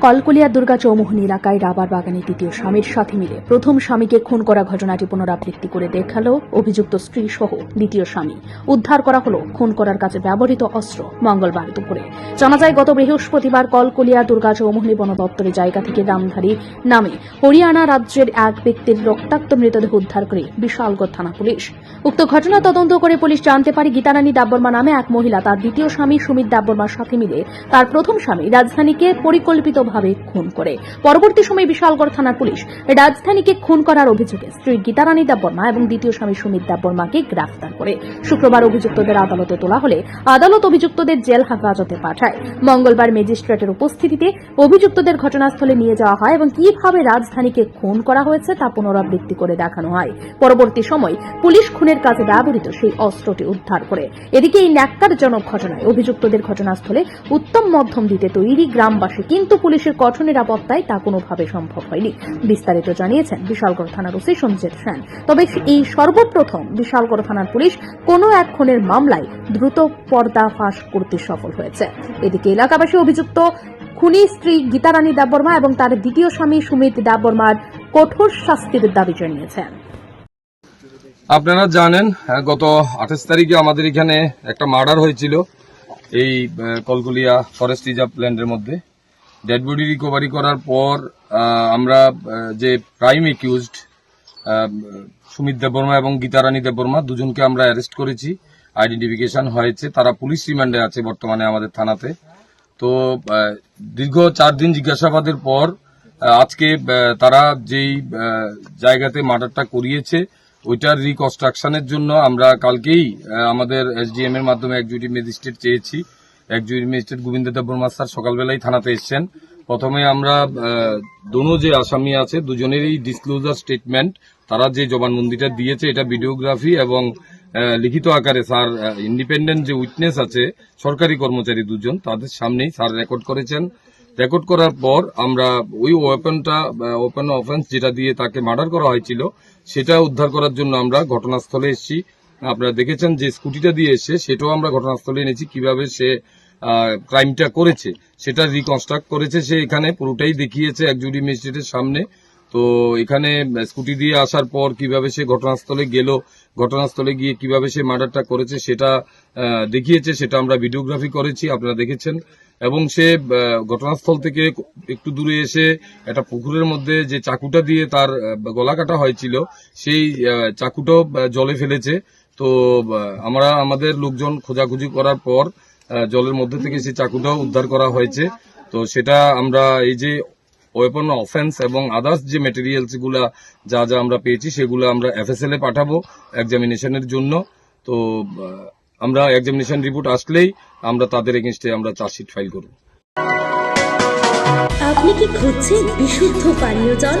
কলকলিয়া দুর্গা চৌমোহনী এলাকায় রাবার বাগানে দ্বিতীয় স্বামীর সাথে মিলে প্রথম স্বামীকে খুন করা ঘটনাটি পুনরাবৃত্তি করে দেখাল অভিযুক্ত স্ত্রী সহ দ্বিতীয় স্বামী। উদ্ধার করা হলো খুন করার কাজে ব্যবহৃত অস্ত্র মঙ্গলবার দুপুরে। জানা যায়, গত বৃহস্পতিবার কলকলিয়া দুর্গা চৌমোহনী বন দপ্তরের জায়গা থেকে রামধারী নামে হরিয়ানা রাজ্যের এক ব্যক্তির রক্তাক্ত মৃতদেহ উদ্ধার করে বিশালগড় থানা পুলিশ। উক্ত ঘটনা তদন্ত করে পুলিশ জানতে পারে, গীতারানী দাব্বর্মা নামে এক মহিলা, তার দ্বিতীয় স্বামী সুমিত দাব্বর্মার সাথে মিলে তার প্রথম স্বামী রাজধানীকে পরিকল্পিতভাবে খুন করে। পরবর্তী সময় বিশালগড় থানার পুলিশ রাজধানীকে খুন করার অভিযোগে স্ত্রী গীতারানী দাব্বর্মা এবং দ্বিতীয় স্বামী সুমিত দাব্বর্মাকে গ্রেফতার করে। শুক্রবার অভিযুক্তদের আদালতে তোলা হলে আদালত অভিযুক্তদের জেল হেফাজতে পাঠায়। মঙ্গলবার ম্যাজিস্ট্রেটের উপস্থিতিতে অভিযুক্তদের ঘটনাস্থলে নিয়ে যাওয়া হয় এবং কীভাবে রাজধানীকে খুন করা হয়েছে তা পুনরাবৃত্তি করে দেখানো হয়। পরবর্তী সময় পুলিশ খুনের কাজে ব্যবহৃত সেই অস্ত্রটি উদ্ধার করে। এদিকে এই ন্যাক্কারজনক ঘটনায় অভিযুক্তদের ঘটনাস্থলে উত্তম মধ্যম দিতে তৈরি গ্রামবাসী কিন্তু পুলিশের কঠোর নিরাপত্তায় তা কোনোভাবে সম্ভব হয়নি। বিস্তারিত জানিয়েছেন বিশালগড় থানার ওসি সঞ্জিত সেন। তবে এই সর্বপ্রথম বিশালগড় থানার পুলিশ কোনো এক খুনের মামলায় দ্রুত পর্দা ফাঁস করতে সফল হয়েছে। এদিকে এলাকাবাসী অভিযুক্ত খুনি স্ত্রী গীতারানী দেববর্মা এবং তার দ্বিতীয় স্বামী সুমিত দেববর্মার কঠোর শাস্তির দাবি জানিয়েছেন। আপনারা জানেন গত আঠাশ তারিখে আমাদের এখানে একটা মার্ডার হয়েছিল এই কলকলিয়া ফরেস্ট রিজার্ভ ল্যান্ডের মধ্যে। ডেড বডি রিকভারি করার পর আমরা যে প্রাইম একিউজড সুমিত দেববর্মা এবং গীতারানী দেববর্মা দুজনকে আমরা অ্যারেস্ট করেছি। আইডেন্টিফিকেশন হয়েছে, তারা পুলিশ রিমান্ডে আছে বর্তমানে আমাদের থানাতে। তো দীর্ঘ চার দিন জিজ্ঞাসাবাদের পর আজকে তারা যেই জায়গাতে মার্ডারটা করিয়েছে, ওইটার রিকনস্ট্রাকশনের জন্য আমরা কালকেই আমাদের এসডিএম এর মাধ্যমে এক একজুটি ম্যাজিস্ট্রেট চেয়েছি। একজুটি ম্যাজিস্ট্রেট গোবিন্দ দেববর্মা স্যার সকালবেলায় থানাতে এসছেন। প্রথমে আমরা দোনো যে আসামি আছে, দুজনেরই ডিসক্লোজার স্টেটমেন্ট তারা যে জবানবন্দিটা দিয়েছে, এটা ভিডিওগ্রাফি এবং লিখিত আকারে স্যার ইন্ডিপেন্ডেন্ট যে উইটনেস আছে, সরকারি কর্মচারী দুজন, তাদের সামনেই স্যার রেকর্ড করেছেন। রেকর্ড করার পর আমরা ওই ওয়েপনটা ওপেন অফেন্স যেটা দিয়ে তাকে মার্ডার করা হয়েছিল, সেটা উদ্ধার করার জন্য আমরা ঘটনাস্থলে এসেছি। আপনারা দেখেছেন যে স্কুটিটা দিয়ে এসে সেটাও আমরা ঘটনাস্থলে এনেছি, কীভাবে সে ক্রাইমটা করেছে। সেটা রিকনস্ট্রাক্ট করেছে সে এখানে, পুরোটাই দেখিয়েছে এক জুডি ম্যাজিস্ট্রেটের সামনে। তো এখানে স্কুটি দিয়ে আসার পর কীভাবে সে ঘটনাস্থলে গেল, ঘটনাস্থলে গিয়ে কীভাবে সে মার্ডারটা করেছে সেটা দেখিয়েছে, সেটা আমরা ভিডিওগ্রাফি করেছি, আপনারা দেখেছেন। এবং সে ঘটনাস্থল থেকে একটু দূরে এসে একটা পুকুরের মধ্যে যে চাকুটা দিয়ে তার গলা কাটা হয়েছিল, সেই চাকুটাও জলে ফেলেছে। তো আমরা আমাদের লোকজন খোঁজাখুঁজি করার পর জলের মধ্যে থেকে সেই চাকুটাও উদ্ধার করা হয়েছে। তো সেটা আমরা এই যে ওয়েপন অফেন্স এবং আদার্স যে মেটেরিয়ালসগুলা যা যা আমরা পেয়েছি, সেগুলো আমরা এফএসএল এ পাঠাবো এক্সামিনেশনের জন্য। তো আমরা এক্সামিনেশন রিপোর্ট আসলেই আমরা তাদের এগেনস্টে আমরা চার্জশিট ফাইল করব। আপনি কি খুঁজছেন বিশুদ্ধ পানীয় জল?